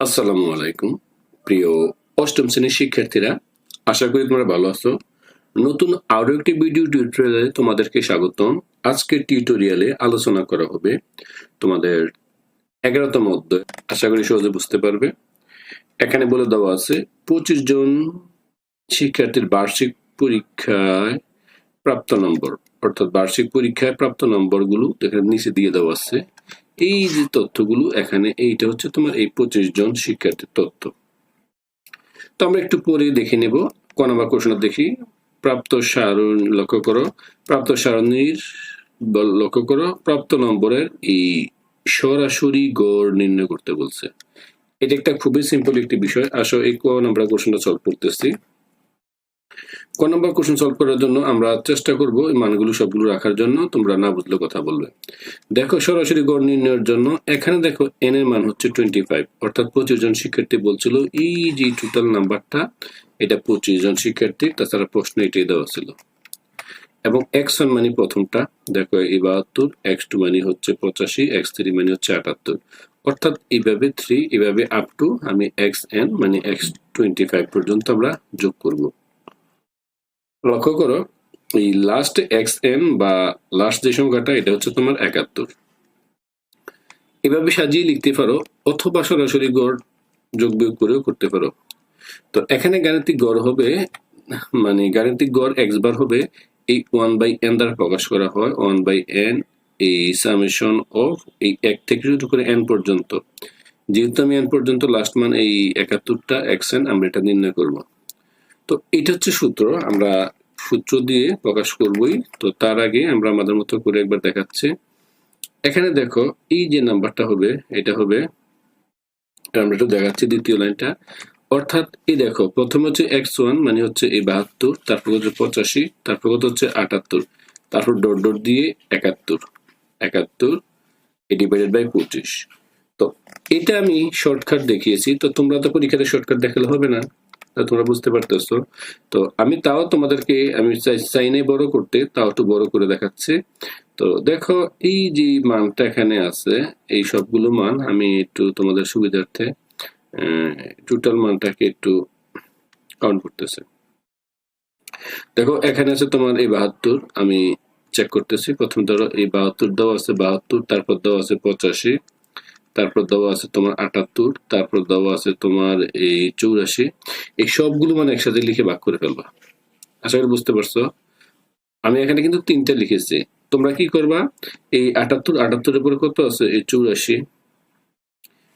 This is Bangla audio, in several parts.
আসসালামু আলাইকুম। প্রিয় অষ্টম শ্রেণির শিক্ষার্থীরা, আশা করি তোমরা ভালো আছো। নতুন আরও একটি ভিডিও টিউটোরিয়ালে তোমাদেরকে স্বাগতম। আজকের টিউটোরিয়ালে আলোচনা করা হবে তোমাদের এগারোতম অধ্যায়। আশা করি সহজে বুঝতে পারবে। এখানে বলে দেওয়া আছে, পঁচিশ জন শিক্ষার্থীর বার্ষিক পরীক্ষায় প্রাপ্ত নম্বর। অর্থাৎ বার্ষিক পরীক্ষায় প্রাপ্ত নম্বরগুলো এখানে নিচে দিয়ে দেওয়া আছে। এই যে তথ্যগুলো, এখানে এইটা হচ্ছে তোমার এই পঁচিশ জন শিক্ষার্থীর তথ্য। তো আমরা একটু পরে দেখে নেব। ক নাম্বার দেখি। প্রাপ্ত সারণ লক্ষ্য করো। প্রাপ্ত সারণীর লক্ষ্য করো, প্রাপ্ত নম্বরের এই সরাসরি গড় নির্ণয় করতে বলছে। এটা একটা খুবই সিম্পল একটি বিষয়। আসো, এই ক নাম্বার কোশ্চেনটা সলভ করতেছি। ক নম্বর কোশ্চেন সলভ করার জন্য আমরা চেষ্টা করব এই মানগুলো সবগুলো রাখার জন্য। তোমরা না বুঝলে কথা বলবে। দেখো, সরাসরি গড় নির্ণয়ের জন্য এখানে দেখো এন এর মান হচ্ছে টোয়েন্টি ফাইভ অর্থাৎ পঁচিশ জন শিক্ষার্থী বলছিল, এই যে টোটাল নাম্বারটা, এটা পঁচিশ জন শিক্ষার্থী। তাছাড়া প্রশ্ন এটাই দেওয়া ছিল। এবং এক্স ওয়ান মানে প্রথমটা, দেখো, এই বাহাত্তর এক্স টু মানে হচ্ছে পঁচাশি এক্স থ্রি মানে হচ্ছে আটাত্তর। অর্থাৎ এইভাবে থ্রি এভাবে আপ টু আমি এক্স এন মানে এক্স টোয়েন্টি ফাইভ পর্যন্ত আমরা যোগ করব। লক্ষ্য করো, এই লাস্ট এক্স এন বা লাস্ট যে সংখ্যাটা, এটা হচ্ছে তোমার একাত্তর। এভাবে সাজিয়ে লিখতে পারো, অথবা সরাসরি গড় যোগ বিয়োগ করেও করতে পারো। তো এখানে গাণিতিক গড় হবে মানে গাণিতিক গড় এক্স বার হবে, এই ওয়ান বাই এন দ্বারা প্রকাশ করা হয় ওয়ান বাই এন এই সামেশন অফ এই এক থেকে শুরু করে এন পর্যন্ত। যেহেতু আমি এন পর্যন্ত লাস্ট মান, এই একাত্তরটা এক্স এন আমরা এটা নির্ণয় করব। তো এটা হচ্ছে সূত্র, আমরা সূত্র দিয়ে প্রকাশ করবই। তো তার আগে আমরা আমাদের মতো করে একবার দেখাচ্ছি। এখানে দেখো, এই যে নাম্বারটা হবে, এটা হবে আমরা একটু দেখাচ্ছি দ্বিতীয় লাইনটা। অর্থাৎ এই দেখো, প্রথম হচ্ছে এক্স ওয়ান মানে হচ্ছে এই বাহাত্তর, তারপর হচ্ছে পঁচাশি, তারপর কত হচ্ছে আটাত্তর, তারপর ডট ডট দিয়ে একাত্তর একাত্তর ডিভাইডেড বাই পঁচিশ। তো এটা আমি শর্টকাট দেখিয়েছি, তো তোমরা তো পরীক্ষাতে শর্টকাট দেখালে হবে না। তা তোমরা বুঝতে পারতেছো। তো আমি তাও তোমাদেরকে, আমি চাই চাইনে বড় করতে, তাও একটু বড় করে দেখাচ্ছি। তো দেখো, এই যে মানটা এখানে আছে, এই সবগুলো মান, আমি একটু তোমাদের সুবিধার্থে টোটাল মানটাকে একটু কাউন্ট করতেছি। দেখো, এখানে আছে তোমার এই বাহাত্তর, আমি চেক করতেছি। প্রথম ধরো, এই বাহাত্তর দেওয়া আছে বাহাত্তর, তারপর দেওয়া আছে পঁচাশি। তারপর দেওয়া আছে তোমার আটাত্তর, তারপর দেওয়া আছে তোমার এই চৌরাশি। এই সবগুলো মানে একসাথে লিখে ভাগ করে ফেলবা। আশা করি বুঝতে পারছ? আমি এখানে কিন্তু তিনটা লিখেছি। তোমরা কি করবা? এই আটাত্তর, আটাত্তরের পরে কত আছে? এই চৌরাশি।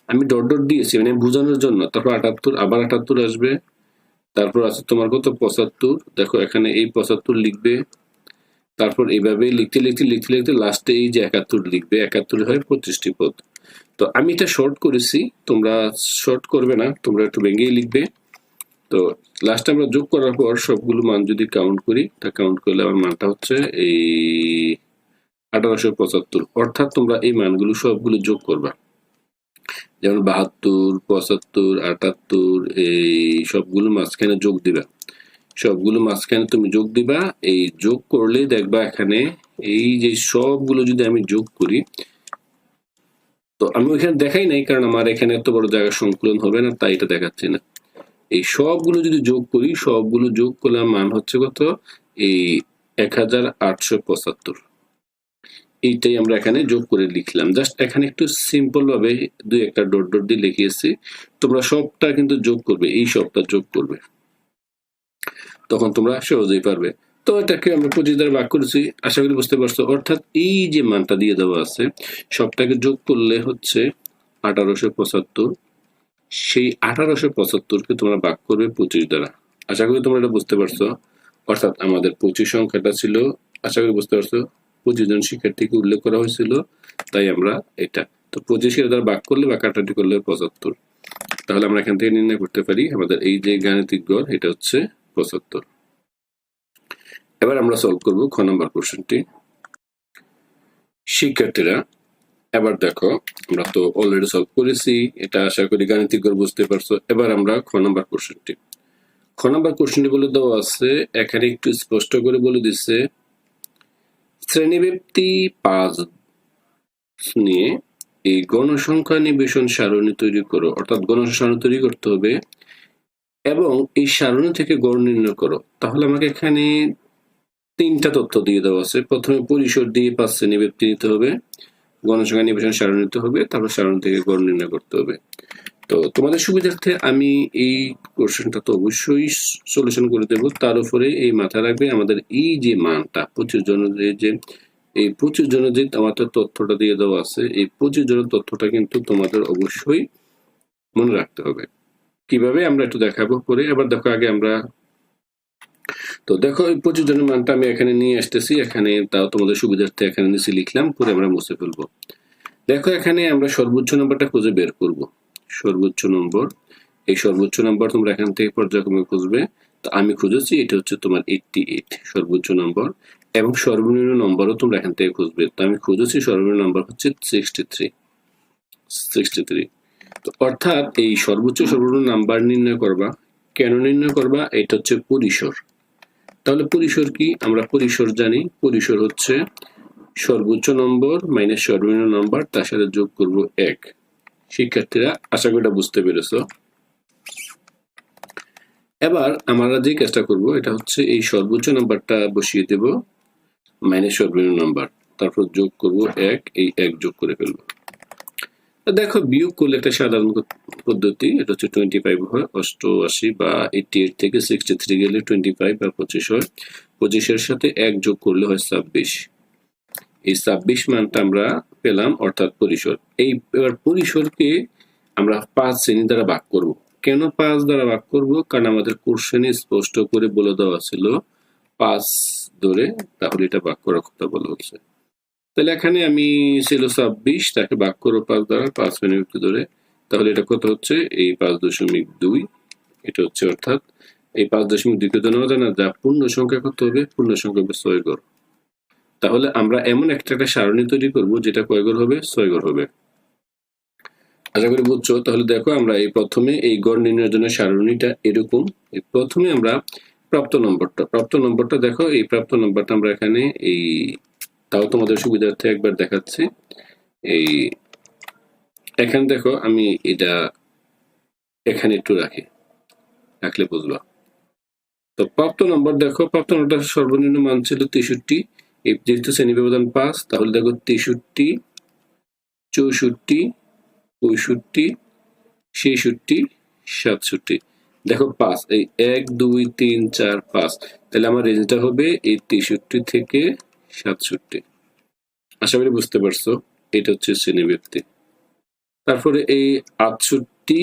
আমি ডট ডট দিয়েছি মানে বোঝানোর জন্য। তারপর আটাত্তর, আবার আটাত্তর আসবে। তারপর আছে তোমার কত? পঁচাত্তর। দেখো, এখানে এই পঁচাত্তর লিখবে। তারপর এইভাবে লিখতে লিখতে লিখতে লিখতে লাস্টে এই যে একাত্তর লিখবে। একাত্তর হয় পঁচিশটি পদ। তো আমি এটা শর্ট করেছি, তোমরা শর্ট করবে না, তোমরা একটু ভেঙেই লিখবে। তো লাস্টে আমরা যোগ করার পর সবগুলো মান যদি কাউন্ট করি, তা কাউন্ট করলে আমার মানটা হচ্ছে এই আঠারোশো পঁচাত্তর। অর্থাৎ তোমরা এই মানগুলো সবগুলো যোগ করবা। যেমন বাহাত্তর, পঁচাত্তর, আটাত্তর, এই সবগুলো মাঝখানে যোগ দিবা। সবগুলো মাঝখানে তুমি যোগ দিবা, এই যোগ করলেই দেখবা এখানে এই যে সবগুলো যদি আমি যোগ করি তো আমি ওইখানে দেখাই নাই, কারণ আমার এখানে এত বড় জায়গা সংকুলন হবে না, তাই এটা দেখাচ্ছি না। এই সবগুলো যদি যোগ করি, সবগুলো যোগ করলে মান হচ্ছে কত? এই এক হাজার আটশো পঁচাত্তর। এইটাই আমরা এখানে যোগ করে লিখলাম। জাস্ট এখানে একটু সিম্পল ভাবে দুই একটা ডট ডট দিয়ে লিখিয়েছি। তোমরা সবটা কিন্তু যোগ করবে, এই সবটা যোগ করবে। তখন তোমরা সহজেই পারবে। তো এটাকে আমরা পঁচিশ দ্বারা ভাগ করেছি, আশা করি বুঝতে পারছ। অর্থাৎ এই যে মানটা দিয়ে দেওয়া আছে, সবটাকে যোগ করলে হচ্ছে আঠারোশো পঁচাত্তর। সেই আঠারোশো পঁচাত্তরকে তোমরা ভাগ করবে পঁচিশ দ্বারা। আশা করি তোমরা এটা বুঝতে পারছ। অর্থাৎ আমাদের পঁচিশ সংখ্যাটা ছিল, আশা করি বুঝতে পারছ, পঁচিশ জন শিক্ষার্থীকে উল্লেখ করা হয়েছিল, তাই আমরা এটা। তো পঁচিশের দ্বারা ভাগ করলে বা কাটাটি করলে পঁচাত্তর। তাহলে আমরা এখান থেকে নির্ণয় করতে পারি, আমাদের এই যে গাণিতিক গড়, এটা হচ্ছে পঁচাত্তর। এবার আমরা সলভ করব খ নম্বর কোশ্চেনটি শিক্ষার্থীরা, এবার দেখো, আমরা তো অলরেডি সলভ করেছি, এটা আশা করি গাণিতিক গড় বুঝতে পারছ। এবার আমরা খ নম্বর কোশ্চেনটি খ নম্বর কোশ্চেনটি বলে দেওয়া আছে, এখানে একটু স্পষ্ট করে বলে দিচ্ছে শ্রেণীব্যক্তি পাঁচ নিয়ে এই গণসংখ্যা নিবেশন সারণী তৈরি করো, অর্থাৎ গণসংখ্যা সারণী তৈরি করতে হবে এবং এই সারণী থেকে গড় নির্ণয় করো। তাহলে আমাকে এখানে তিনটা তথ্য দিয়ে দেওয়া আছে। প্রথমে পরিসর দিয়ে পাঁচ শ্রেণি ব্যক্তি নিতে হবে। গণসংখ্যা নিবেশন সারণী নিতে হবে। তারপর সারণী থেকে গড় নির্ণয় করতে হবে। তো তোমাদের সুবিধার্থে আমি এই কোশ্চেনটা তো অবশ্যই সলিউশন করে দেব। তার উপরে এই মাথায় রাখবে আমাদের এই যে মানটা প্রচুর জনের যে এই প্রচুর জনের যে আমাদের তথ্যটা দিয়ে দেওয়া আছে, এই প্রচুর জনের তথ্যটা কিন্তু তোমাদের অবশ্যই মনে রাখতে হবে। কীভাবে আমরা একটু দেখাবো পরে এবার দেখো আগে আমরা তো দেখো, এই পঁচিশ জনের মানটা আমি এখানে নিয়ে আসতেছি। এখানে তাও তোমাদের সুবিধার্থে এখানে নিচে লিখলাম, পরে আমরা মুছে ফেলব। দেখো, এখানে আমরা সর্বোচ্চ নম্বরটা খুঁজে বের করব। সর্বোচ্চ নম্বর, এই সর্বোচ্চ নম্বর তোমরা এখান থেকে পর্যায়ক্রমে খুঁজবে। তো আমি খুঁজেছি, এটা হচ্ছে তোমার এইটটি এইট সর্বোচ্চ নম্বর। এবং সর্বনিম্ন নম্বরও তোমরা এখান থেকে খুঁজবে। তো আমি খুঁজেছি, সর্বনিম্ন নম্বর হচ্ছে সিক্সটি থ্রি সিক্সটি থ্রি তো অর্থাৎ এই সর্বোচ্চ, সর্বনিম্ন নাম্বার নির্ণয় করবা। কেন নির্ণয় করবা? এটা হচ্ছে পরিসর। তাহলে পরিসর কি? আমরা পরিসর জানি। পরিসর হচ্ছে সর্বোচ্চ নম্বর মাইনাস সর্বনিম্ন নম্বর, তার সাথে যোগ করব এক। শিক্ষার্থীরা, আশা করি বুঝতে পেরেছ। এবার আমরা যে কাজটা করব, এটা হচ্ছে এই সর্বোচ্চ নাম্বারটা বসিয়ে দেব মাইনাস সর্বনিম্ন নাম্বার। তারপর যোগ করব এক, এই এক যোগ করে ফেলব। দেখো, বিয়োগ করলে একটা সাধারণ পদ্ধতি, এটা হচ্ছে টোয়েন্টি ফাইভ হয়, অষ্টআশি বা এইটি এইট থেকে সিক্সটি থ্রি গেলে টোয়েন্টি ফাইভ বা পঁচিশ হয়। পঁচিশের সাথে এক যোগ করলে হয় ছাব্বিশ। এই ছাব্বিশ মানটা আমরা পেলাম, অর্থাৎ পরিসর। এই এবার পরিসরকে আমরা পাঁচ শ্রেণি দ্বারা ভাগ করব। কেন পাঁচ দ্বারা ভাগ করব? কারণ আমাদের কোশ্চেনে স্পষ্ট করে বলে দেওয়া ছিল, পাঁচ ধরে তাহলে এটা ভাগ করার কথা বলা হচ্ছে। তাহলে এখানে আমি ছিল ছাব্বিশ, তাকে ভাগ করো পাঁচ দ্বারা, পাঁচ মিনিট ধরে, তাহলে এটা কত হচ্ছে? এই পাঁচ দশমিক দুই, এটা হচ্ছে অর্থাৎ এই পাঁচ দশমিক দুই কে নেওয়া যায় না, যা পূর্ণ সংখ্যা কত হবে, পূর্ণ সংখ্যা হবে ছয় গড়। তাহলে আমরা এমন একটা একটা সারণী তৈরি করব, যেটা কয় গড় হবে? ছয় গড় হবে। আশা করি বুঝছ? তাহলে দেখো, আমরা এই প্রথমে এই গড় নির্ণয়ের জন্য সারণীটা এরকম। প্রথমে আমরা প্রাপ্ত নম্বরটা প্রাপ্ত নম্বরটা দেখো, এই প্রাপ্ত নম্বরটা আমরা এখানে এই তাও তোমাদের সুবিধার্থে একবার দেখাচ্ছি। এই, এখানে দেখো আমি এটা এখানে একটু রাখি, রাখলে বুঝবা। তো প্রাপ্ত নম্বর দেখো, প্রাপ্ত নম্বরটা সর্বনিম্ন মান ছিল তেষট্টি। এই যেহেতু শ্রেণি ব্যবধান পাঁচ, তাহলে দেখো তেষট্টি, চৌষট্টি, পঁয়ষট্টি, ছেষট্টি, সাতষট্টি। দেখো পাঁচ, এই এক, দুই, তিন, চার, পাঁচ। তাহলে আমার রেঞ্জটা হবে এই তেষট্টি থেকে সাতষট্টি। আশা করি বুঝতে পারছ, এটা হচ্ছে শ্রেণি ব্যক্তি। তারপরে এই আটষট্টি,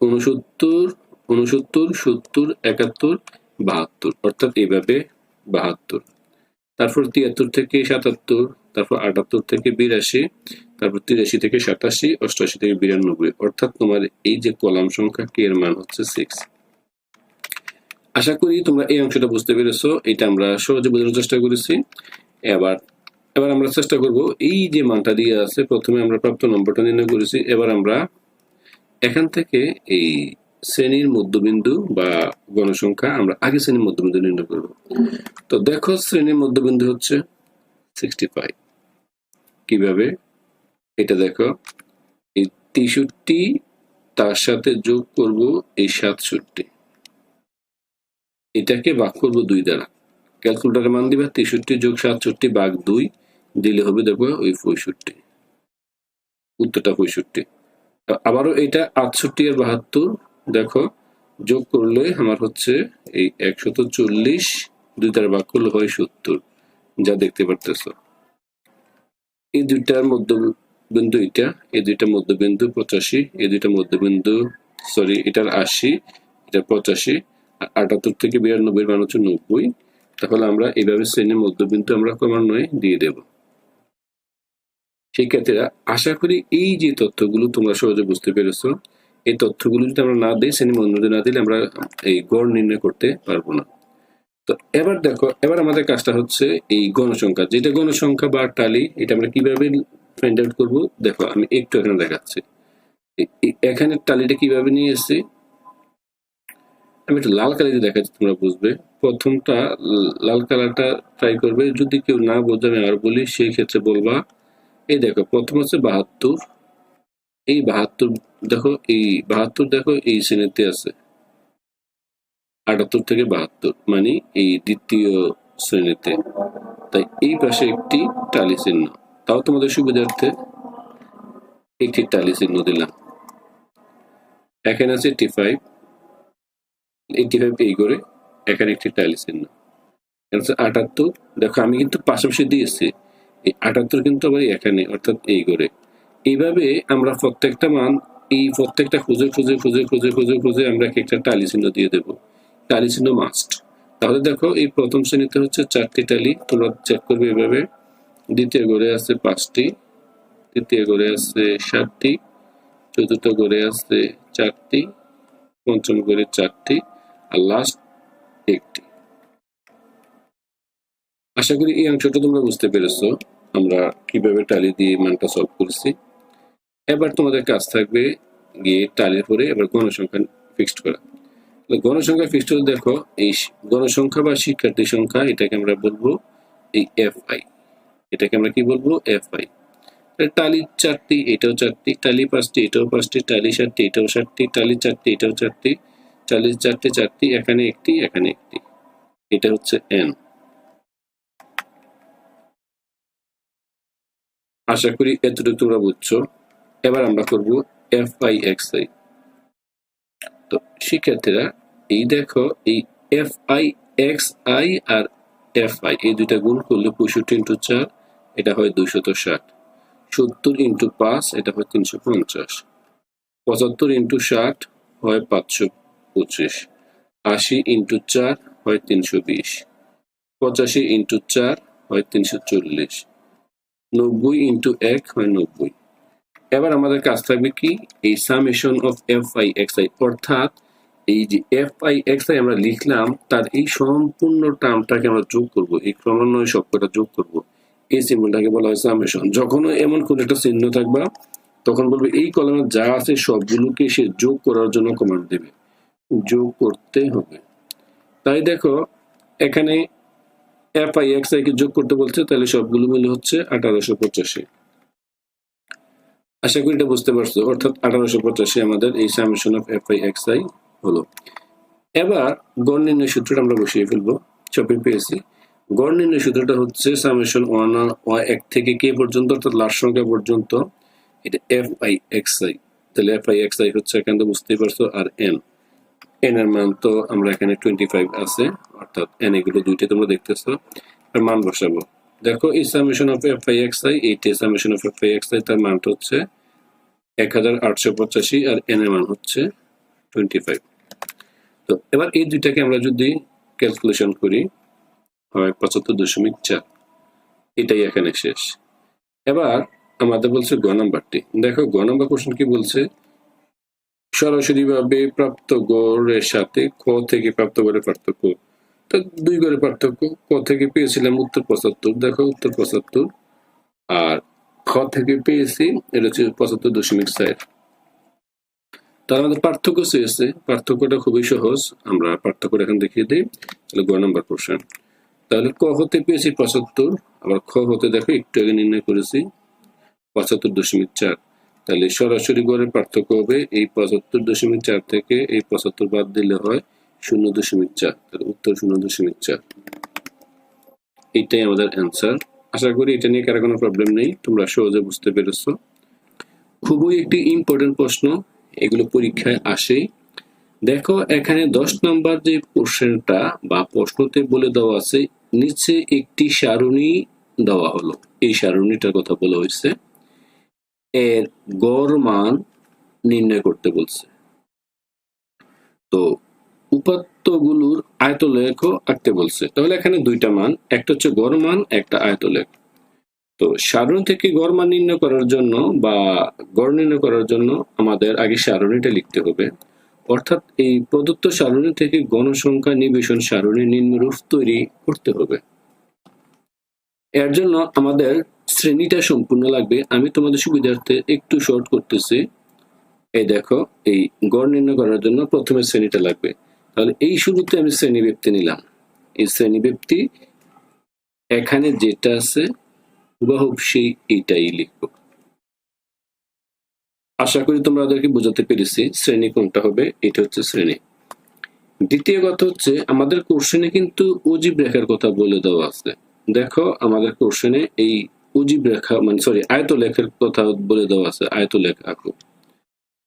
উনসত্তর উনসত্তর, সত্তর, একাত্তর, বাহাত্তর, অর্থাৎ এইভাবে বাহাত্তর। তারপর তিয়াত্তর থেকে সাতাত্তর, তারপর আটাত্তর থেকে বিরাশি, তারপর তিরাশি থেকে সাতাশি, অষ্টআশি থেকে বিরানব্বই, অর্থাৎ তোমার এই যে কলাম সংখ্যা কে এর মান হচ্ছে সিক্স আশা করি তোমরা এই অংশটা বুঝতে পেরেছ, এটা আমরা সহজে বোঝানোর চেষ্টা করেছি। এবার এবার আমরা চেষ্টা করব এই যে মানটা দিয়ে আছে, প্রথমে আমরা প্রাপ্ত নম্বরটা নির্ণয় করেছি, এবার আমরা এখান থেকে এই শ্রেণির মধ্যবিন্দু বা গণসংখ্যা আমরা আগে শ্রেণির মধ্যবিন্দু নির্ণয় করব। তো দেখো শ্রেণির মধ্যবিন্দু হচ্ছে সিক্সটি ফাইভ কীভাবে? এটা দেখো, এই তেষট্টি, তার সাথে যোগ করব এই সাতষট্টি। এটাকে ভাগ করব দুই দ্বারা। ক্যালকুলেটারে মান দিবা তেষট্টি যোগ সাতষট্টি বাঘ দুই, দিলে হবে দেখো ওই পঁয়ষট্টি। উত্তরটা পঁয়ষট্টি। আবারও এটা আটষট্টি আর বাহাত্তর, দেখো, যোগ করলে আমার হচ্ছে এই একশত চল্লিশ, দুই দ্বারা ভাগ করলে হয় সত্তর, যা দেখতে পারতেছ। এই দুইটার মধ্যবিন্দু এটা এই দুইটা মধ্যবিন্দু পঁচাশি, এই দুইটা মধ্যবিন্দু সরি এটার আশি, এটা পঁচাশি আটাত্তর থেকে বিরানব্বই মান হচ্ছে নব্বই। তাহলে আমরা এইভাবে শ্রেণির মধ্যবিন্দু আমরা ক্রমান্বয়ে দিয়ে দেব। শিক্ষার্থীরা আশা করি এই যে তথ্যগুলো তোমরা সহজে বুঝতে পেরেছ, এই তথ্যগুলো যদি আমরা না দিই শ্রেণি মধ্যবিন্দু না দিলে আমরা এই গড় নির্ণয় করতে পারব না। তো এবার দেখো, এবার আমাদের কাজটা হচ্ছে এই গণসংখ্যা। যেটা গণসংখ্যা বা টালি এটা আমরা কীভাবে ফাইন্ড আউট করব? দেখো, আমি একটু এখানে দেখাচ্ছি। এখানে টালিটা কীভাবে নিয়ে এসেছি? আমি একটু লাল দিয়ে দেখাচ্ছি, তোমরা বুঝবে। প্রথমটা লাল কালারটা ট্রাই করবে, যদি কেউ না বোঝে, আমি আর বলি, সেই ক্ষেত্রে বলবা, এই দেখো, প্রথম হচ্ছে বাহাত্তর। এই বাহাত্তর, দেখো, এই বাহাত্তর, দেখো, এই শ্রেণীতে আছে। আটাত্তর থেকে বাহাত্তর মানে এই দ্বিতীয় শ্রেণীতে। তাই এই পাশে একটি টালি চিহ্ন। তাও তোমাদের সুবিধার্থে একটি টালি চিহ্ন দিলাম। এখানে আছে এইটি ফাইভ ফাইভ এই করে এখানে একটি টালি চিহ্ন আটাত্তর। দেখো, আমি কিন্তু পাশাপাশি দিয়েছি। এই আটাত্তর কিন্তু আবার এখানে, অর্থাৎ এই করে। এইভাবে আমরা প্রত্যেকটা মান, এই প্রত্যেকটা খুঁজে খুঁজে খুঁজে খুঁজে খুঁজে খুঁজে আমরা একটা দিয়ে দেবো। মাস্ট তাহলে দেখো, এই প্রথম শ্রেণীতে হচ্ছে চারটি টালি তোমরা চেক করবে এভাবে দ্বিতীয় ঘরে আছে পাঁচটি। তৃতীয় ঘরে আছে সাতটি। চতুর্থ ঘরে আছে চারটি। পঞ্চম ঘরে চারটি। আর লাস্ট একটি। আশা করি এই অংশটা তোমরা বুঝতে পেরেছ। আমরা কীভাবে টালি দিয়ে মানটা সলভ করেছি। এবার তোমাদের কাজ থাকবে গিয়ে টালির পরে এবার গণসংখ্যা ফিক্সড করা। গণসংখ্যা ফিক্সড হলে দেখো, এই গণসংখ্যা বা শিক্ষার্থী সংখ্যা, এটাকে আমরা বলব এই এফ আই এটাকে আমরা কি বলব? এফ আই টালি চারটি, এটাও চারটি, টালি পাঁচটি, এটাও পাঁচটি, টালি সাতটি, এটাও সাতটি, টালি চারটি, এটাও চারটি টালি চারটি চারটি, এখানে একটি এখানে একটি। এটা হচ্ছে এন আশা করি এতটুকু তোমরা বুঝছ। এবার আমরা করব এফ আই এক্স আই তো শিক্ষার্থীরা, এই দেখো, এই এফ আই এক্স আই আর এফ আই এই দুইটা গুণ করলে পঁয়ষট্টি ইন্টু চার, এটা হয় দুইশত ষাট। সত্তর ইন্টু পাঁচ, এটা হয় তিনশো পঞ্চাশ। পঁচাত্তর ইন্টু ষাট হয় পাঁচশো পঁচিশ। আশি ইন্টু চার হয় তিনশো বিশ। পঁচাশি ইন্টু চার হয় তিনশো চল্লিশ। নব্বই ইন্টু এক হয় নব্বই। এবার আমাদের কাজ থাকবে কি? এই summation of F I X I অর্থাৎ এই যে এফ আই এক্স আই আমরা লিখলাম, তার এই সম্পূর্ণ টার্মটাকে আমরা যোগ করব, এই ক্রমান্বয়ে সবকটা যোগ করব। এই সিম্বলটাকে বলা হয় সামেশন। যখন এমন কোন একটা চিহ্ন থাকবা, তখন বলবে এই কলমে যা আছে সবগুলোকে সে যোগ করার জন্য কমান্ড দেবে। যোগ করতে হবে। তাই দেখো, এখানে এফ আই এক্স আই কে যোগ করতে বলছে, তাহলে সবগুলো মিলে হচ্ছে আঠারোশো পঁচাশি। আশা করি এটা বুঝতে পারছ, অর্থাৎ আঠারোশো পঁচাশি আমাদের এই summation of F I X I হলো। এবার গড় নির্ণয় সূত্রটা আমরা বসিয়ে ফেলব চপে পেয়েছি। গড় নির্ণয় সূত্রটা হচ্ছে সামেশন ওয়ান এক থেকে কে পর্যন্ত, অর্থাৎ লাস্ট সংখ্যা পর্যন্ত, এটা এফ আই এক্স আই তাহলে এফ আই এক্স আই হচ্ছে এখানে বুঝতেই পারছ, আর এন এন এর মান তো আমরা এখানে টোয়েন্টি ফাইভ আছে, অর্থাৎ এন এগুলো দুইটা তোমরা দেখতেছো মান বসাবো। দেখো, এই summation of F I X I eighty summation of F I X I তার মানটা হচ্ছে এক হাজার আটশো পঁচাশি আর এন এর মান হচ্ছে টোয়েন্টি ফাইভ তো এবার এই দুইটাকে আমরা যদি ক্যালকুলেশন করি, হয় পঁচাত্তর দশমিক চার। এটাই এখানে শেষ। এবার আমাদের বলছে গ নাম্বারটি। দেখো, গ নাম্বার কোশ্চেন কি বলছে? সরাসরি ভাবে প্রাপ্ত গড়ের সাথে ক থেকে প্রাপ্ত গড়ের পার্থক্য। তো দুই গড়ের পার্থক্য, ক থেকে পেয়েছিলাম উত্তর পঁচাত্তর, দেখো উত্তর পঁচাত্তর, আর খ থেকে পেয়েছি, এটা হচ্ছে পঁচাত্তর দশমিক চার। তার আমাদের পার্থক্য চেয়েছে পার্থক্যটা খুবই সহজ, আমরা পার্থক্যটা এখন দেখিয়ে দিই, তাহলে গ নম্বর প্রশ্ন। তাহলে ক হতে পেয়েছি পঁচাত্তর, আবার খ হতে দেখো একটু আগে নির্ণয় করেছি, পঁচাত্তর দশমিক চার। তাহলে সরাসরি গড়ের পার্থক্য হবে এই পঁচাত্তর দশমিক চার থেকে এই পঁচাত্তর বাদ দিলে হয় শূন্য দশমিক চার। তাহলে উত্তর শূন্য দশমিক চার। এইটাই আমাদের অ্যান্সার আশা করি এটা নিয়ে কারও কোনো প্রবলেম নেই। তোমরা সহজে বুঝতে পেরেছ। খুবই একটি ইম্পর্টেন্ট প্রশ্ন। এগুলো পরীক্ষায় আসে দেখো, এখানে দশ নম্বর যে কোশ্চেনটা বা প্রশ্নতে বলে দেওয়া আছে, নিচে একটি সারণী দেওয়া হলো। এই সারণীটার কথা বলা হয়েছে। এর গড় মান নির্ণয় করতে বলছে। তো উপাত্তগুলোর আয়তলেখ আঁকতে বলছে। তাহলে এখানে দুইটা মান, একটা হচ্ছে গড় মান একটা আয়তলেখ। তো সারণী থেকে গড় মান নির্ণয় করার জন্য বা গড় নির্ণয় করার জন্য আমাদের আগে সারণীটা লিখতে হবে। অর্থাৎ এই প্রদত্ত সারণী থেকে গণসংখ্যা নিবেশন সারণী নিম্নরূপ তৈরি করতে হবে। এর জন্য আমাদের শ্রেণীটা সম্পূর্ণ লাগবে। আমি তোমাদের সুবিধার্থে একটু শর্ট করতেছি। এই দেখো, এই গড় নির্ণয় করার জন্য প্রথমে শ্রেণীটা লাগবে। তাহলে এই শুরুতে আমি শ্রেণি ব্যক্তি নিলাম। এই শ্রেণি ব্যক্তি এখানে যেটা আছে হুবাহুব সেই এইটাই লিখব। আশা করি তোমরা ওদেরকে বোঝাতে পেরেছি শ্রেণি কোনটা হবে, এটা হচ্ছে শ্রেণি। দ্বিতীয় কথা হচ্ছে, আমাদের কোশ্চেনে কিন্তু অজীব রেখার কথা বলে দেওয়া আছে। দেখো, আমাদের কোশ্চেনে এই অজীব রেখা মানে সরি আয়ত লেখার কথা বলে দেওয়া আছে আয়ত লেখা আঁকো।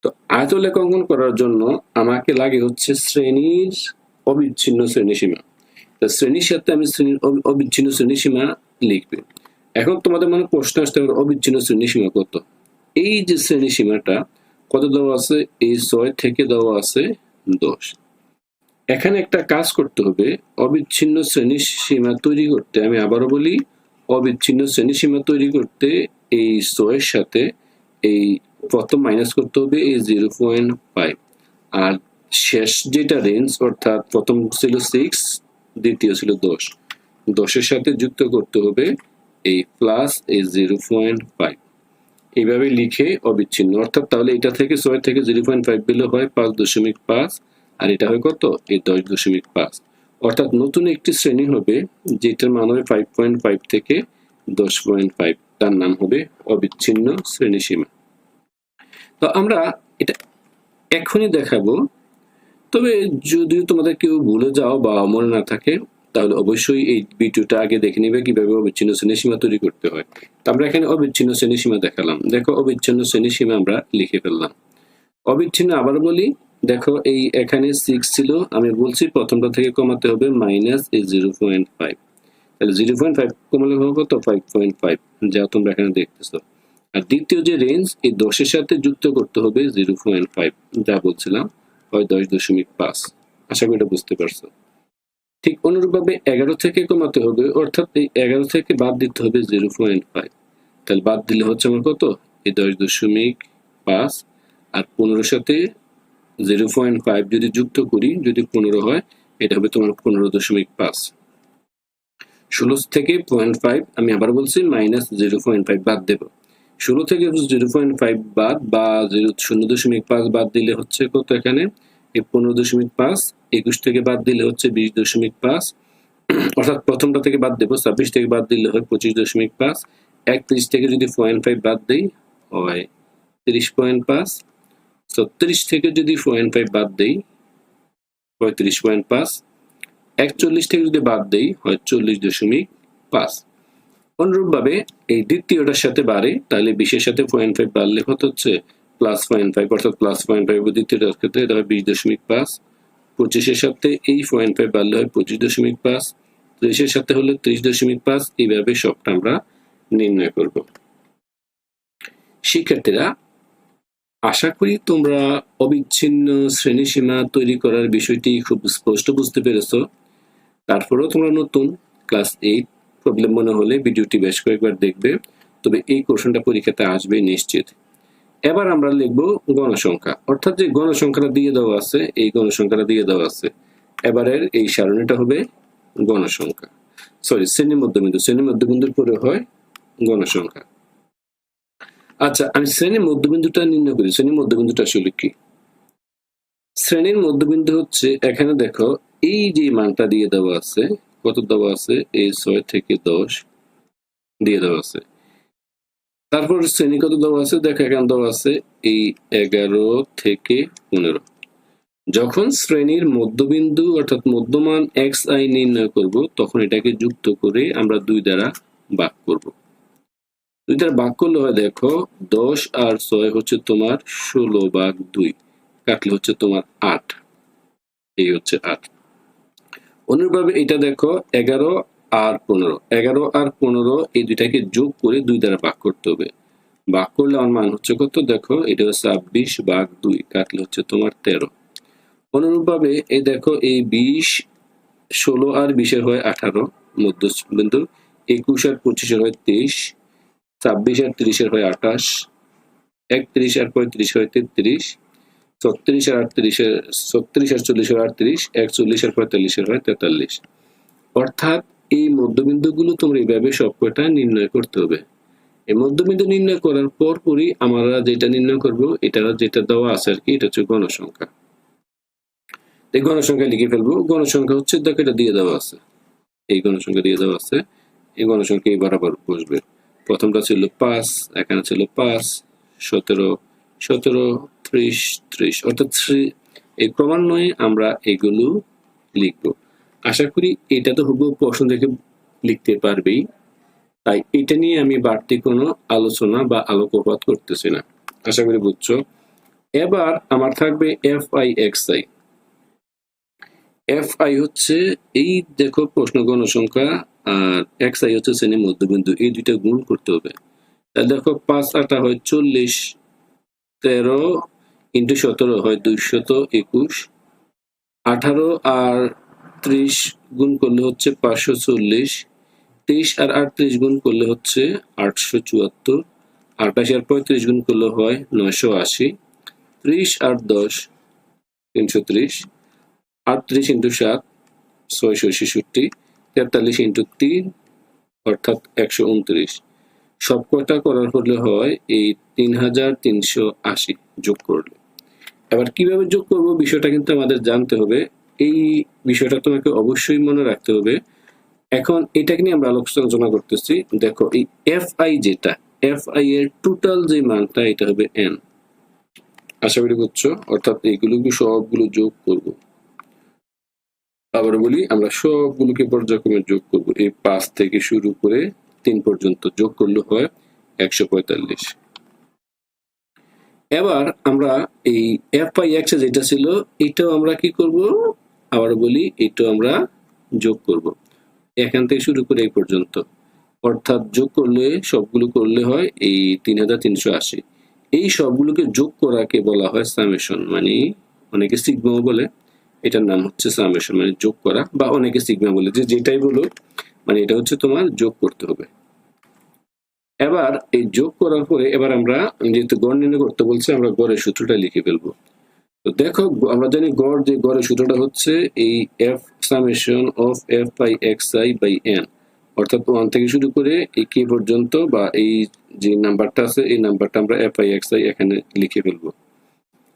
তো আয়ত লেখা অঙ্কন করার জন্য আমাকে লাগে হচ্ছে শ্রেণির অবিচ্ছিন্ন শ্রেণীসীমা তা শ্রেণির সাথে আমি শ্রেণির অবি- অবিচ্ছিন্ন শ্রেণীসীমা লিখবে। এখন তোমাদের মনে প্রশ্ন আসতে পারে, অবিচ্ছিন্ন শ্রেণীসীমা কত? এই যে শ্রেণীসীমাটা কত দেওয়া আছে? এই ছয় থেকে দেওয়া আছে দশ। এখানে একটা কাজ করতে হবে, অবিচ্ছিন্ন শ্রেণি সীমা তৈরি করতে আমি আবারও বলি অবিচ্ছিন্ন শ্রেণি সীমা তৈরি করতে এই ছয়ের সাথে এই প্রথম মাইনাস করতে হবে এই জিরো পয়েন্ট ফাইভ আর শেষ যেটা রেঞ্জ অর্থাৎ প্রথম ছিল সিক্স দ্বিতীয় ছিল দশ। দশের সাথে যুক্ত করতে হবে এই প্লাস এই জিরো পয়েন্ট ফাইভ এইভাবে লিখে অবিচ্ছিন্ন, অর্থাৎ তাহলে এটা থেকে ছয় থেকে জিরো পয়েন্ট ফাইভ বিলে হয় পাঁচ দশমিক পাঁচ, আর এটা হয় কত? এই দশ দশমিক পাঁচ। অর্থাৎ নতুন একটি শ্রেণি হবে, যেটার মান হবে ফাইভ পয়েন্ট ফাইভ থেকে দশ পয়েন্ট ফাইভ তার নাম হবে অবিচ্ছিন্ন শ্রেণি সীমা। তো আমরা এটা এখনই দেখাবো। তবে যদিও তোমাদের কেউ ভুলে যাও বা মনে না থাকে, তাহলে অবশ্যই এই ভিডিওটা আগে দেখে নিবে কীভাবে অবিচ্ছিন্ন শ্রেণি সীমা তৈরি করতে হয়। তো আমরা এখানে অবিচ্ছিন্ন শ্রেণি সীমা দেখালাম। দেখো, অবিচ্ছিন্ন শ্রেণি সীমা আমরা লিখে ফেললাম। অবিচ্ছিন্ন আবার বলি দেখো, এই এখানে সিক্স ছিল। আমি বলছি প্রথমটা থেকে কমাতে হবে মাইনাস এই জিরো পয়েন্ট ফাইভ তাহলে জিরো পয়েন্ট ফাইভ কমালে হবে কত? ফাইভ পয়েন্ট ফাইভ যা তোমরা এখানে দেখতেছো। আর দ্বিতীয় যে রেঞ্জ এই দশের সাথে যুক্ত করতে হবে জিরো পয়েন্ট ফাইভ যা বলছিলাম, হয় দশ দশমিক পাঁচ। আশা করি এটা বুঝতে পারছ। ঠিক অনুরূপভাবে এগারো থেকে কমাতে হবে, অর্থাৎ এই এগারো থেকে বাদ দিতে হবে জিরো পয়েন্ট ফাইভ তাহলে বাদ দিলে হচ্ছে আমার কত? এই দশ দশমিক পাঁচ। আর সাথে জিরো পয়েন্ট ফাইভ যদি যুক্ত করি, যদি পনেরো হয়, এটা হবে তোমার পনেরো দশমিক পাঁচ। ষোলো থেকে পয়েন্ট ফাইভ, আমি আবার বলছি, মাইনাস জিরো পয়েন্ট ফাইভ বাদ দেবো। ষোলো থেকে জিরো পয়েন্ট ফাইভ বাদ বা জিরো শূন্য দশমিক পাঁচ বাদ দিলে হচ্ছে কত এখানে? এই পনেরো দশমিক পাঁচ, একুশ থেকে বাদ দিলে হচ্ছে বিশ দশমিক পাঁচ। অর্থাৎ প্রথমটা থেকে বাদ দেবো, ছাব্বিশ থেকে বাদ দিলে হয় পঁচিশ দশমিক পাঁচ। একত্রিশ থেকে যদি পয়েন্ট ফাইভ বাদ দিই, হয় তিরিশ পয়েন্ট পাঁচ। ছত্রিশ থেকে যদি পয়েন্ট ফাইভ বাদ দেই, পঁয়ত্রিশ পয়েন্ট পাঁচ একচল্লিশ থেকে যদি বাদ দেই, হয় চল্লিশ দশমিক পাঁচ। অনুরূপভাবে এই দ্বিতীয়টার সাথে বাড়ে, তাহলে বিশের সাথে পয়েন্ট ফাইভ বাড়লে কত হচ্ছে? প্লাস পয়েন্ট ফাইভ অর্থাৎ প্লাস পয়েন্ট ফাইভ দ্বিতীয়টার ক্ষেত্রে এটা হয় বিশ দশমিক পাঁচ। পঁচিশের সাথে এই পয়েন্ট ফাইভ বাড়লে হয় পঁচিশ দশমিক পাঁচ। ত্রিশের সাথে হলে ত্রিশ দশমিক পাঁচ, এইভাবে সবটা আমরা নির্ণয় করব। শিক্ষার্থীরা আশা করি তোমরা অবিচ্ছিন্ন শ্রেণীসীমা তৈরি করার বিষয়টি খুব স্পষ্ট বুঝতে পেরেছ। তারপরেও তোমরা নতুন ক্লাস এইট প্রবলেম মনে হলে ভিডিওটি বেশ কয়েকবার দেখবে, তবে এই কোশ্চেনটা পরীক্ষাতে আসবে নিশ্চিত। এবার আমরা লিখব গণসংখ্যা, অর্থাৎ যে গণসংখ্যাটা দিয়ে দেওয়া আছে, এই গণসংখ্যাটা দিয়ে দেওয়া আছে। এবারের এই সারণীটা হবে গণসংখ্যা। সরি শ্রেণি মধ্যবিন্দু শ্রেণি মধ্যবিন্দুর পরে হয় গণসংখ্যা। আচ্ছা আমি শ্রেণির মধ্যবিন্দুটা নির্ণয় করি। শ্রেণির মধ্যবিন্দুটা আসলে কি? শ্রেণির মধ্যবিন্দু হচ্ছে, এখানে দেখো, এই যে মানটা দিয়ে দেওয়া আছে, কত দেওয়া আছে? এই ছয় থেকে দশ দিয়ে দেওয়া আছে। তারপর শ্রেণি কত দেওয়া আছে? দেখো, এখানে দেওয়া আছে, এই এগারো থেকে পনেরো। যখন শ্রেণির মধ্যবিন্দু, অর্থাৎ মধ্যমান এক্স আই নির্ণয় করব, তখন এটাকে যুক্ত করে আমরা দুই দ্বারা ভাগ করব। দুই দ্বারা ভাগ করলে হয় দেখো, দশ আর ছয় হচ্ছে তোমার ষোলো ভাগ দুই। কাটলে হচ্ছে তোমার আট। এই হচ্ছে আট। অনুরূপভাবে এটা দেখো, এগারো আর পনেরো। এগারো আর পনেরো এই দুইটাকে যোগ করে দুই দ্বারা ভাগ করতে হবে। ভাগ করলে আমার মান হচ্ছে কত? দেখো, এটা হচ্ছে ছাব্বিশ ভাগ দুই, কাটলে হচ্ছে তোমার তেরো। অনুরূপভাবে এই দেখো, এই বিশ, ষোলো আর বিশের হয় আঠারো মধ্য মধ্যবিন্দু। একুশ আর পঁচিশের হয় তেইশ। ছাব্বিশ আর তিরিশের হয় আঠাশ, একত্রিশ আর পঁয়ত্রিশ হয় তেত্রিশ, ছত্রিশ আর আটত্রিশের, ছত্রিশ আর চল্লিশের আটত্রিশ, একচল্লিশ আর পঁয়তাল্লিশের হয় তেতাল্লিশ। অর্থাৎ এই মধ্যবিন্দুগুলো তোমরা এইভাবে সবকটা নির্ণয় করতে হবে। এই মধ্যবিন্দু নির্ণয় করার পর পরই আমরা যেটা নির্ণয় করব এটা যেটা দেওয়া আছে আর কি, এটা হচ্ছে গণসংখ্যা। এই গণসংখ্যা লিখে ফেলব। গণসংখ্যা হচ্ছে, দেখো এটা দিয়ে দেওয়া আছে। এই গণসংখ্যা দিয়ে দেওয়া আছে। এই গণসংখ্যা এই বরাবর বসবে। প্রথমটা ছিল পাঁচ, এখানে ছিল পাঁচ, সতেরো সতেরো, ত্রিশ ত্রিশ। অর্থাৎ শ্রী- এই ক্রমান্বয়ে আমরা এগুলো লিখব। আশা করি এটা তো হুবহু প্রশ্ন দেখে লিখতে পারবেই। তাই এটা নিয়ে আমি বাড়তি কোনো আলোচনা বা আলোকপাত করতেছি না। আশা করি বুঝছ। এবার আমার থাকবে F I X I F I হচ্ছে এই দেখো প্রশ্ন গণসংখ্যা আর এক্স আই হচ্ছে শ্রেণির মধ্যবিন্দু। এই দুইটা গুণ করতে হবে। তাহলে দেখো পাঁচ আটা হয় চল্লিশ, তেরো ইন্টু সতেরো হয় দুইশত একুশ। আঠারো আর ত্রিশ গুণ করলে হচ্ছে পাঁচশো চল্লিশ। তেইশ আর আটত্রিশ গুণ করলে হচ্ছে আটশো চুয়াত্তর। আঠাশ আর পঁয়ত্রিশ গুণ করলে হয় নয়শো আশি। ত্রিশ আর দশ, তিনশো ত্রিশ। আটত্রিশ ইন্টু সাত ছয়শো ছেষট্টি, তেতাল্লিশ ইন্টু তিন, অর্থাৎ একশো উনত্রিশ। সব কটা করার হলে হয় এই তিন হাজার তিনশো আশি যোগ করলে। এবার কীভাবে যোগ করব বিষয়টা কিন্তু আমাদের জানতে হবে। এই বিষয়টা তোমাকে অবশ্যই মনে রাখতে হবে। এখন এটাকে নিয়ে আমরা আলোচনা করতেছি। দেখো, এই এফ আই যেটা এফ আই এর টোটাল যে মানটা, এটা হবে এন আশা করি বুঝছ? অর্থাৎ এইগুলোকে সবগুলো যোগ করব। আবার বলি, আমরা সবগুলোকে পর্যায়ক্রমে যোগ করব। এই পাঁচ থেকে শুরু করে তিন পর্যন্ত যোগ করলে হয় একশো পঁয়তাল্লিশ। এবার আমরা এই এফ আই এক্স যেটা ছিল, এটাও আমরা কি করব? আবার বলি, এটাও আমরা যোগ করব। এখান থেকে শুরু করে এই পর্যন্ত। অর্থাৎ যোগ করলে, সবগুলো করলে হয় এই তিন হাজার তিনশো আশি। এই সবগুলোকে যোগ করাকে বলা হয় সামেশন মানে অনেকে সিগমা বলে। এটার নাম হচ্ছে সামেশন মানে যোগ করা, বা অনেকে সিগমা বলে যে যেটাই বলো মানে এটা হচ্ছে তোমার যোগ করতে হবে। এবার এই যোগ করার পরে এবার আমরা, যেহেতু গড় নির্ণয় করতে বলছে, আমরা গড়ের সূত্রটা লিখে ফেলব। তো দেখো, আমরা জানি গড় যে গড়ের সূত্রটা হচ্ছে এই F summation of F by X I by N অর্থাৎ ওয়ান থেকে শুরু করে এই কে পর্যন্ত বা এই যে নাম্বারটা আছে, এই নাম্বারটা আমরা এফ আই এক্স আই এখানে লিখে ফেলব।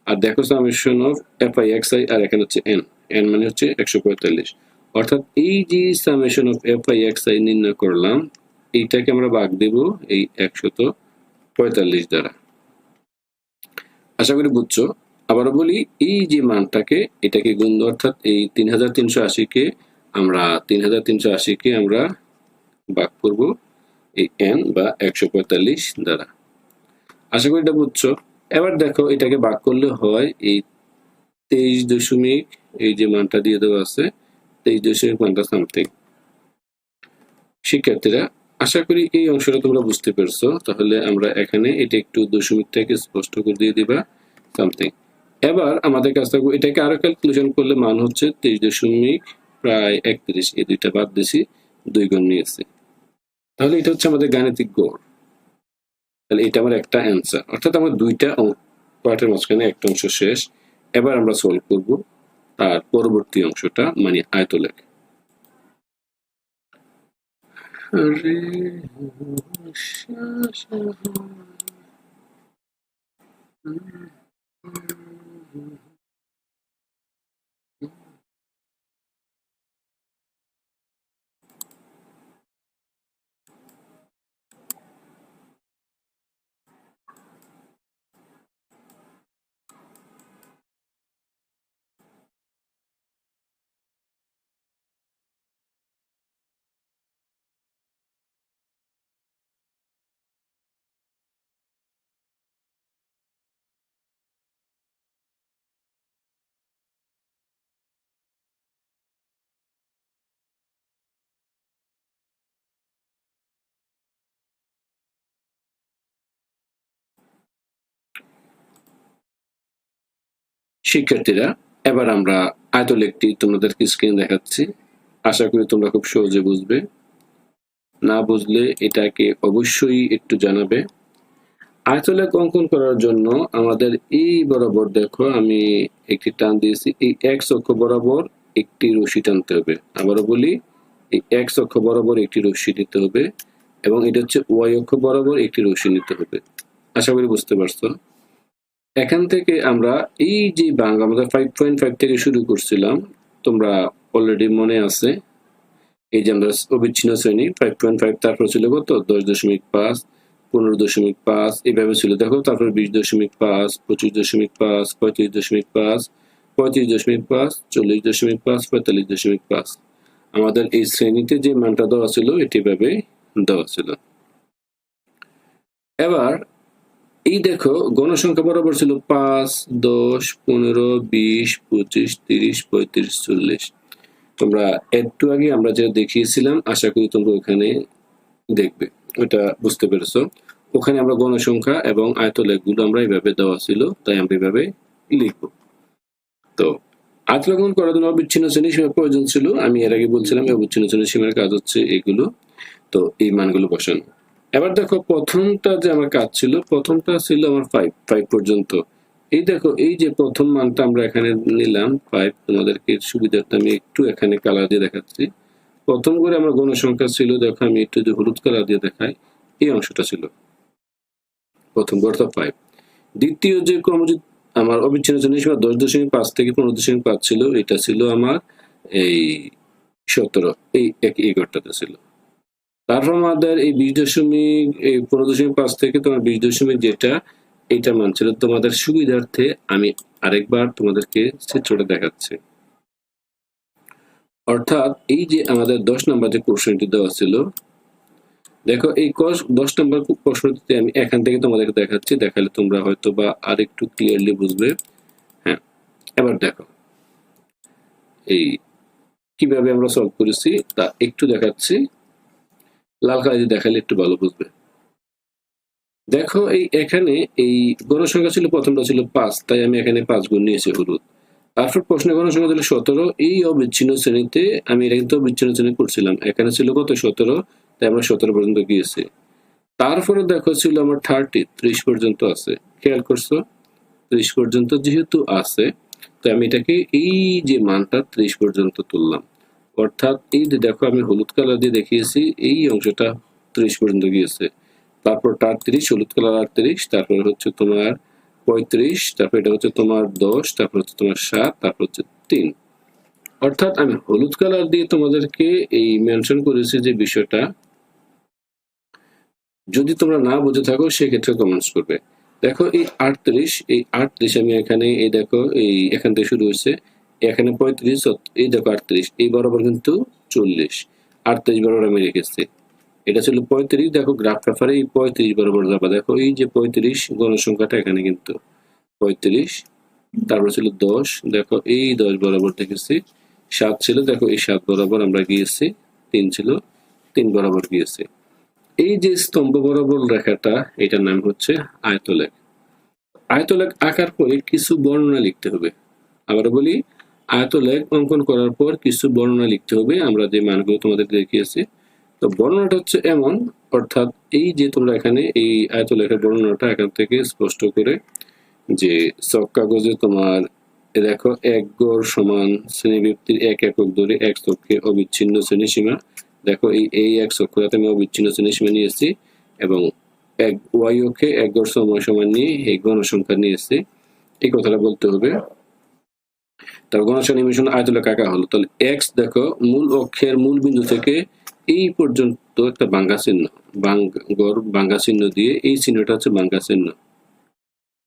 আর দেখো summation of F I X I আর এখানে হচ্ছে এন এন মানে হচ্ছে একশো পঁয়তাল্লিশ। অর্থাৎ এই যে summation of F I X I নির্ণয় করলাম, এইটাকে আমরা ভাগ দেব এই একশত পঁয়তাল্লিশ দ্বারা। আশা করি বুঝছ? আবারও বলি, এই যে মানটাকে, এটাকে গুণ, অর্থাৎ এই তিন হাজার তিনশো আশিকে আমরা, তিন হাজার তিনশো আশিকে আমরা ভাগ করব এই এন বা একশো পঁয়তাল্লিশ দ্বারা। আশা করি এটা বুঝছ? এবার দেখো এটাকে ভাগ করলে হয় এই তেইশ দশমিক, এই যে মানটা দিয়ে দেওয়া আছে, তেইশ দশমিক মানটা সামথিং শিক্ষার্থীরা, আশা করি এই অংশটা তোমরা বুঝতে পেরেছ। তাহলে আমরা এখানে এটা একটু দশমিকটাকে স্পষ্ট করে দিয়ে দিবা সামথিং এবার আমাদের কাছ থাকবে, এটাকে আরও ক্যালকুলেশন করলে মান হচ্ছে তেইশ দশমিক প্রায় একত্রিশ। এই দুইটা বাদ দিছি, দুই গুণ নিয়েছি। তাহলে এটা হচ্ছে আমাদের গাণিতিক গড়। তাহলে এটা আমার একটা অ্যান্সার অর্থাৎ আমার দুইটা পার্টের মাঝখানে একটা অংশ শেষ। এবার আমরা সলভ করব তার পরবর্তী অংশটা মানে আয়তলেখ। হরে শিক্ষার্থীরা, এবার আমরা আয়তলেখটি তোমাদেরকে স্ক্রিন দেখাচ্ছি। আশা করি তোমরা খুব সহজে বুঝবে। না বুঝলে এটাকে অবশ্যই একটু জানাবে। আয়তলেখ অঙ্কন করার জন্য আমাদের এই বরাবর দেখো, আমি একটি টান দিয়েছি, এই এক্স অক্ষ বরাবর একটি রশি টানতে হবে। আবারও বলি, এই এক্স অক্ষ বরাবর একটি রশি নিতে হবে এবং এটা হচ্ছে ওয়াই অক্ষ বরাবর একটি রশি নিতে হবে। আশা করি বুঝতে পারছ? এখান থেকে আমরা এই যে ভাগ আমাদের ফাইভ পয়েন্ট ফাইভ থেকে শুরু করছিলাম, তোমরা অলরেডি মনে আছে? এই যে আমরা অবিচ্ছিন্ন শ্রেণি ফাইভ পয়েন্ট ফাইভ তারপর ছিল কত? দশ দশমিক পাঁচ, পনেরো দশমিক পাঁচ, এভাবে ছিল। দেখো, তারপর বিশ দশমিক পাঁচ, পঁচিশ দশমিক পাঁচ, পঁয়ত্রিশ দশমিক পাঁচ, পঁয়ত্রিশ দশমিক পাঁচ, চল্লিশ দশমিক পাঁচ, পঁয়তাল্লিশ দশমিক পাঁচ। আমাদের এই শ্রেণীতে যে মানটা দেওয়া ছিল, এটি ভাবে দেওয়া ছিল। এবার এই দেখো, গণসংখ্যা বরাবর ছিল পাঁচ, দশ, পনেরো, বিশ, পঁচিশ, তিরিশ, পঁয়ত্রিশ, চল্লিশ। তোমরা একটু আগে আমরা যেটা দেখিয়েছিলাম, আশা করি তোমরা ওখানে দেখবে ওটা বুঝতে পেরেছ। ওখানে আমরা গণসংখ্যা এবং আয়তলেখগুলো আমরা এইভাবে দেওয়া ছিল, তাই আমরা এইভাবে লিখব। তো, আয়তলেখন করার জন্য অবিচ্ছিন্ন শ্রেণি সীমার প্রয়োজন ছিল, আমি এর আগে বলছিলাম অবিচ্ছিন্ন শ্রেণি সীমার কাজ হচ্ছে এগুলো। তো, এই মানগুলো বসানো। এবার দেখো প্রথমটা যে আমার কাজ ছিল, প্রথমটা ছিল আমার ফাইভ ফাইভ পর্যন্ত। এই দেখো, এই যে প্রথম মানটা আমরা এখানে নিলাম ফাইভ তোমাদেরকে সুবিধার্থে আমি একটু এখানে কালার দিয়ে দেখাচ্ছি। প্রথম করে আমার গণসংখ্যা ছিল, দেখো আমি একটু যদি হলুদ কালার দিয়ে দেখাই, এই অংশটা ছিল। প্রথম অর্থাৎ ফাইভ দ্বিতীয় যে ক্রমজিত আমার অবিচ্ছিন্ন শ্রেণি সীমা দশ দশমিক পাঁচ থেকে পনেরো দশমিক পাঁচ ছিল, এটা ছিল আমার এই সতেরো, এই এক, এই ঘরটাতে ছিল। তারপর আমাদের এই বিশ দশমিক, এই পনেরো দশমিক পাঁচ থেকে তোমার বিশ দশমিক যেটা এটা মান ছিল তোমাদের সুবিধার্থে আমি আরেকবার তোমাদেরকে চিত্রটা দেখাচ্ছি। অর্থাৎ এই যে আমাদের দশ নম্বর যে কোশ্চেনটি দেওয়া ছিল, দেখো এই দশ নম্বর প্রশ্নটিতে আমি এখান থেকে তোমাদেরকে দেখাচ্ছি, দেখালে তোমরা হয়তো বা আর একটু ক্লিয়ারলি বুঝবে। হ্যাঁ এবার দেখো। এই কীভাবে আমরা সলভ করেছি, তা একটু দেখাচ্ছি। লাল কালি দিয়ে দেখালে একটু ভালো বুঝবে। দেখো এই এখানে এই গণসংখ্যা ছিল প্রথমটা ছিল পাঁচ, তাই আমি এখানে পাঁচ গুণ নিয়েছি হলুদ। তারপর প্রশ্ন গণসংখ্যা ছিল সতেরো, এই অবিচ্ছিন্ন শ্রেণীতে আমি এটা কিন্তু অবিচ্ছিন্ন শ্রেণি করছিলাম, এখানে ছিল কত? সতেরো, তাই আমরা সতেরো পর্যন্ত গিয়েছি। তারপরে দেখো ছিল আমার থার্টি ত্রিশ পর্যন্ত আছে। খেয়াল করছ? ত্রিশ পর্যন্ত যেহেতু আছে তো আমি এটাকে এই যে মানটা ত্রিশ পর্যন্ত তুললাম। অর্থাৎ এই যে দেখো আমি হলুদ কালার দিয়ে দেখিয়েছি, এই অংশটা ত্রিশ পর্যন্ত গিয়েছে। তারপর আটত্রিশ হলুদ কালার আটত্রিশ তারপর হচ্ছে তোমার পঁয়ত্রিশ, তারপর এটা হচ্ছে তোমার দশ, তারপর হচ্ছে তোমার সাত, তারপর হচ্ছে তিন। অর্থাৎ আমি হলুদ কালার দিয়ে তোমাদেরকে এই মেনশন করেছি যে বিষয়টা। যদি তোমরা না বুঝে থাকো, সেক্ষেত্রে কমেন্টস করবে। দেখো এই আটত্রিশ এই আটত্রিশ আমি এখানে, এই দেখো, এই এখান থেকে শুরু হয়েছে। এখানে পঁয়ত্রিশ, এই দেখো আটত্রিশ, এই বরাবর কিন্তু চল্লিশ, আটত্রিশ বরাবর আমি রেখেছি। এটা ছিল পঁয়ত্রিশ, দেখো গ্রাফ পেপারে এই পঁয়ত্রিশ বরাবর যাবা। দেখো এই যে পঁয়ত্রিশ, গণসংখ্যাটা এখানে কিন্তু পঁয়ত্রিশ, তারপর ছিল দশ, দেখো এই দশ বরাবর দেখেছি, সাত ছিল, দেখো এই সাত বরাবর আমরা গিয়েছি, তিন ছিল, তিন বরাবর গিয়েছি। এই যে স্তম্ভ বরাবর রেখাটা, এটার নাম হচ্ছে আয়তলেখ। আয়তলেখ আঁকার পরে কিছু বর্ণনা লিখতে হবে। আবার বলি আয়তলেখ অঙ্কন করার পর কিছু বর্ণনা লিখতে হবে, আমরা যে মানগুলো তোমাদের দেখিয়েছি। তো বর্ণনাটা হচ্ছে এমন, অর্থাৎ এই যে তোমরা এখানে এই আয়তলেখের বর্ণনাটা এখান থেকে স্পষ্ট করে যে চক কাগজে তোমার দেখো এক গড় সমান শ্রেণীব্যক্তির এক একক ধরে এক চক্ষে অবিচ্ছিন্ন শ্রেণি সীমা দেখো এই এই এক চক্ষরাতে আমি অবিচ্ছিন্ন শ্রেণি সীমা নিয়েছি এবং এক ওয়াই অক্ষে এক গড় সময় সমান নিয়ে এই গণসংখ্যা নিয়েছি। এই কথাটা বলতে হবে। তার গণসংখ্যা নিমিশন আয়তলেখ আঁকা হলো। তাহলে এক্স দেখো, মূল অক্ষের মূল বিন্দু থেকে এই পর্যন্ত একটা বাঙ্গা চিহ্ন। গড় বাঙ্গা চিহ্ন দিয়ে এই চিহ্নটা হচ্ছে বাঙ্গা চিহ্ন।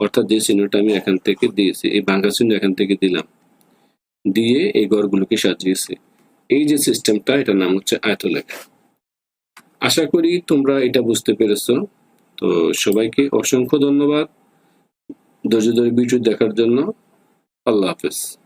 অর্থাৎ যে চিহ্নটা আমি এখান থেকে দিয়েছি, এই বাঙ্গা চিহ্ন এখান থেকে দিলাম। দিয়ে এই গড়গুলোকে সাজিয়েছি। এই যে সিস্টেমটা, এটার নাম হচ্ছে আয়তলেখ আশা করি তোমরা এটা বুঝতে পেরেছ। তো সবাইকে অসংখ্য ধন্যবাদ ধৈর্য ধরে ভিডিও দেখার জন্য। palavras.